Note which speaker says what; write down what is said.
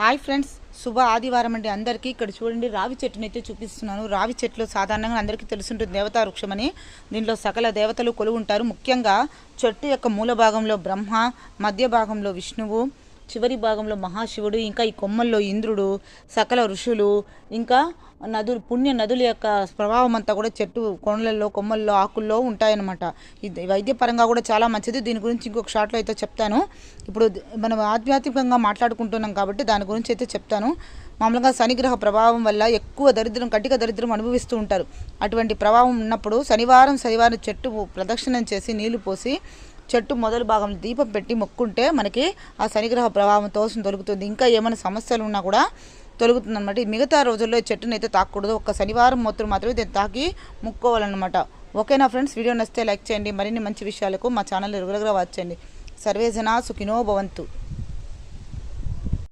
Speaker 1: Hi friends శుభ ఆదివారం అండి. అందరికీ ఇక్కడ చూడండి రావి చెట్టుని అయితే చూపిస్తున్నాను. రావి చెట్లు సాధారణంగా అందరికీ తెలుసుంటుంది దేవతా అని. దీంట్లో సకల దేవతలు కొలువుంటారు. ముఖ్యంగా చెట్టు యొక్క మూల భాగంలో బ్రహ్మ మధ్య భాగంలో విష్ణువు చివరి భాగంలో మహాశివుడు ఇంకా ఈ కొమ్మల్లో ఇంద్రుడు సకల ఋషులు ఇంకా నదులు పుణ్య నదుల యొక్క ప్రభావం అంతా కూడా చెట్టు కొండలలో కొమ్మల్లో ఆకుల్లో ఉంటాయన్నమాట. ఇది వైద్యపరంగా కూడా చాలా మంచిది. దీని గురించి ఇంకొక షార్ట్లో అయితే చెప్తాను. ఇప్పుడు మనం ఆధ్యాత్మికంగా మాట్లాడుకుంటున్నాం కాబట్టి దాని గురించి అయితే చెప్తాను. మామూలుగా శనిగ్రహ ప్రభావం వల్ల ఎక్కువ దరిద్రం కటిక దరిద్రం అనుభవిస్తూ ఉంటారు. అటువంటి ప్రభావం ఉన్నప్పుడు శనివారం శనివారం చెట్టు ప్రదక్షిణం చేసి నీళ్ళు పోసి చెట్టు మొదలు భాగంలో దీపం పెట్టి మొక్కుంటే మనకి ఆ శనిగ్రహ ప్రభావం తోసం తొలుగుతుంది. ఇంకా ఏమైనా సమస్యలు ఉన్నా కూడా తొలుగుతుంది అనమాట మిగతా రోజుల్లో చెట్టును అయితే తాకూడదు. ఒక్క శనివారం మొత్తం మాత్రమే దీన్ని తాకి ముక్కోవాలన్నమాట. ఓకేనా ఫ్రెండ్స్? వీడియో నచ్చితే లైక్ చేయండి. మరిన్ని మంచి విషయాలకు మా ఛానల్ రెగ్యులర్గా వాచ్ చేయండి. సర్వేజన సుఖినో భవంతు.